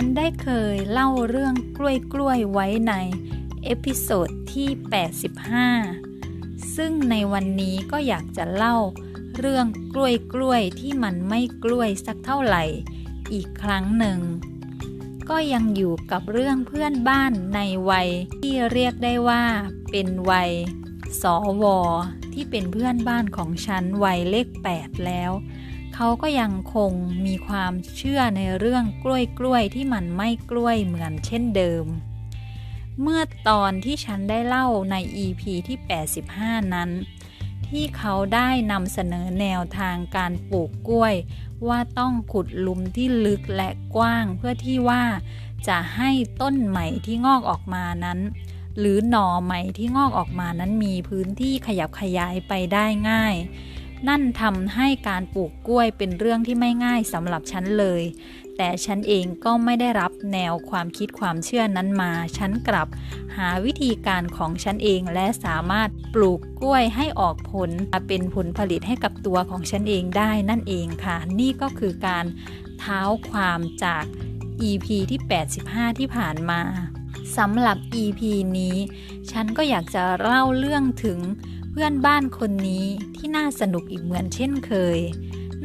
ฉันได้เคยเล่าเรื่องกล้วยกล้วยไว้ใน เอพิโซดที่ 85 ซึ่งในวันนี้ก็อยากจะเล่าเรื่องกล้วยกล้วยที่มันไม่กล้วยสักเท่าไหร่ อีกครั้งหนึ่ง ก็ยังอยู่กับเรื่องเพื่อนบ้านในวัยที่เรียกได้ว่าเป็นวัยสวที่เป็นเพื่อนบ้านของฉันวัยเลข 8 แล้ว เขาก็ยังคงมีความเชื่อในเรื่องกล้วยกล้วยที่มันไม่กล้วยเหมือนเช่นเดิม เมื่อตอนที่ฉันได้เล่าใน EP ที่ 85 นั้น ที่เขาได้นำเสนอแนวทางการปลูกกล้วย ว่าต้องขุดลุมที่ลึกและกว้างเพื่อที่ว่าจะให้ต้นใหม่ที่งอกออกมานั้น หรือหน่อใหม่ที่งอกออกมานั้นมีพื้นที่ขยับขยายไปได้ง่าย นั่นทำให้การปลูกกล้วยเป็นเรื่องที่ไม่ง่ายสำหรับฉันเลย แต่ฉันเองก็ไม่ได้รับแนวความคิดความเชื่อนั้นมา ฉันกลับหาวิธีการของฉันเองและสามารถปลูกกล้วยให้ออกผลมาเป็นผลผลิตให้กับตัวของฉันเองได้นั่นเองค่ะ นี่ก็คือการเท้าความจาก EP ที่ 85 ที่ผ่านมาสำหรับ EP นี้ ฉันก็อยากจะเล่าเรื่องถึง เพื่อนบ้านคนนี้ที่น่าสนุกอีกเหมือนเช่นเคย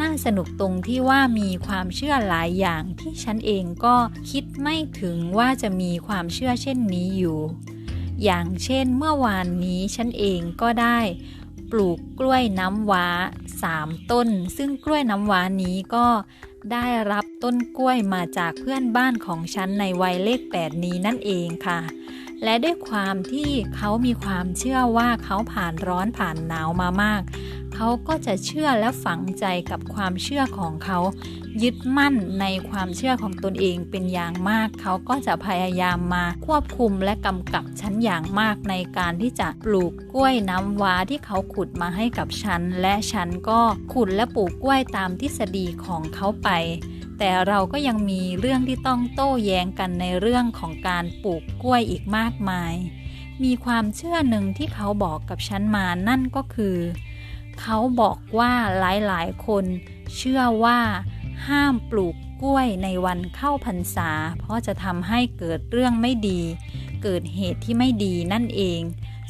น่าสนุกตรงที่ว่ามีความเชื่อหลายอย่างที่ฉันเองก็คิดไม่ถึงว่าจะมีความเชื่อเช่นนี้อยู่ อย่างเช่นเมื่อวานนี้ฉันเองก็ได้ปลูกกล้วยน้ำว้า 3 ต้น ซึ่งกล้วยน้ำว้านี้ก็ได้รับต้นกล้วยมาจากเพื่อนบ้านของฉันในวัยเลข 8 นี้นั่นเองค่ะ และด้วยความที่เขามีความเชื่อว่าเขาผ่านร้อนผ่านหนาวมามาก เขาก็จะเชื่อและฝังใจกับความเชื่อของเขา ยึดมั่นในความเชื่อของตนเองเป็นอย่างมาก เขาก็จะพยายามมาควบคุมและกำกับฉันอย่างมากในการที่จะปลูกกล้วยน้ำว้าที่เขาขุดมาให้กับฉัน และฉันก็ขุดและปลูกกล้วยตามทฤษฎีของเขาไป แต่เราก็ยังมีเรื่องที่ต้องโต้แย้งกันในเรื่องของการปลูกกล้วยอีกมากมาย มีความเชื่อหนึ่งที่เขาบอกกับฉันมานั่นก็คือ เขาบอกว่าหลายๆ คนเชื่อว่าห้ามปลูกกล้วยในวันเข้าพรรษา เพราะจะทำให้เกิดเรื่องไม่ดี เกิดเหตุที่ไม่ดีนั่นเอง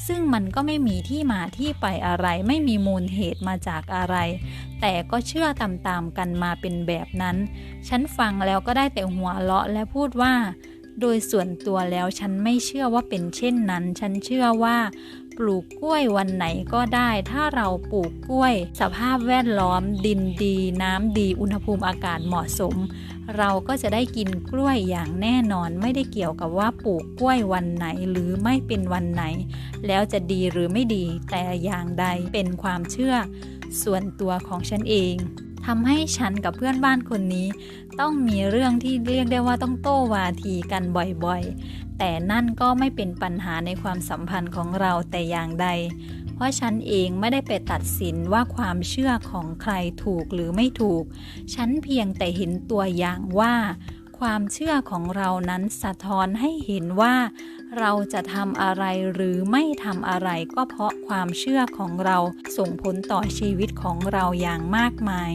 ซึ่งมันก็ไม่มีที่มาที่ไปอะไร ไม่มีมูลเหตุมาจากอะไร แต่ก็เชื่อตามๆกันมาเป็นแบบนั้น ฉันฟังแล้วก็ได้แต่หัวเราะและพูดว่า โดยส่วนตัวแล้วฉันไม่เชื่อว่าเป็นเช่นนั้น ฉันเชื่อว่า ปลูกกล้วยวันไหนก็ได้ ถ้าเราปลูกกล้วย สภาพแวดล้อม ดินดี น้ำดี อุณหภูมิอากาศเหมาะสม เราก็จะได้กินกล้วยอย่างแน่นอน ไม่ได้เกี่ยวกับว่าปลูกกล้วยวันไหนหรือไม่เป็นวันไหน แล้วจะดีหรือไม่ดีแต่อย่างใดเป็นความเชื่อ ส่วนตัวของฉันเอง ทำให้ฉันกับเพื่อนบ้านคนนี้ ต้องมีเรื่องที่เรียกได้ว่าต้องโต้วาทีกันบ่อยๆ แต่นั่นก็ไม่เป็นปัญหาในความสัมพันธ์ของเราแต่อย่างใด เพราะฉันเองไม่ได้ไปตัดสินว่าความเชื่อของใครถูกหรือไม่ถูก ฉันเพียงแต่เห็นตัวอย่างว่า ความเชื่อของเรานั้นสะท้อนให้เห็นว่า เราจะทำอะไรหรือไม่ทำอะไรก็เพราะความเชื่อของเราส่งผลต่อชีวิตของเราอย่างมากมาย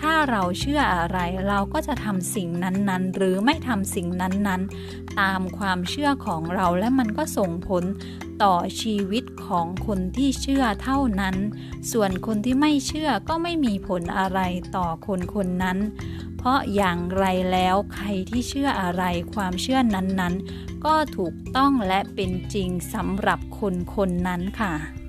ถ้าเราเชื่ออะไรเราก็จะทำสิ่งนั้นๆ หรือไม่ทำสิ่งนั้นๆ ตามความเชื่อของเราและมันก็ส่งผลต่อชีวิตของคนที่เชื่อเท่านั้น ส่วนคนที่ไม่เชื่อก็ไม่มีผลอะไรต่อคนคนนั้น เพราะอย่างไรแล้วใครที่เชื่ออะไรความเชื่อนั้นๆ ก็ถูกต้องและเป็นจริงสำหรับคนคนนั้นค่ะ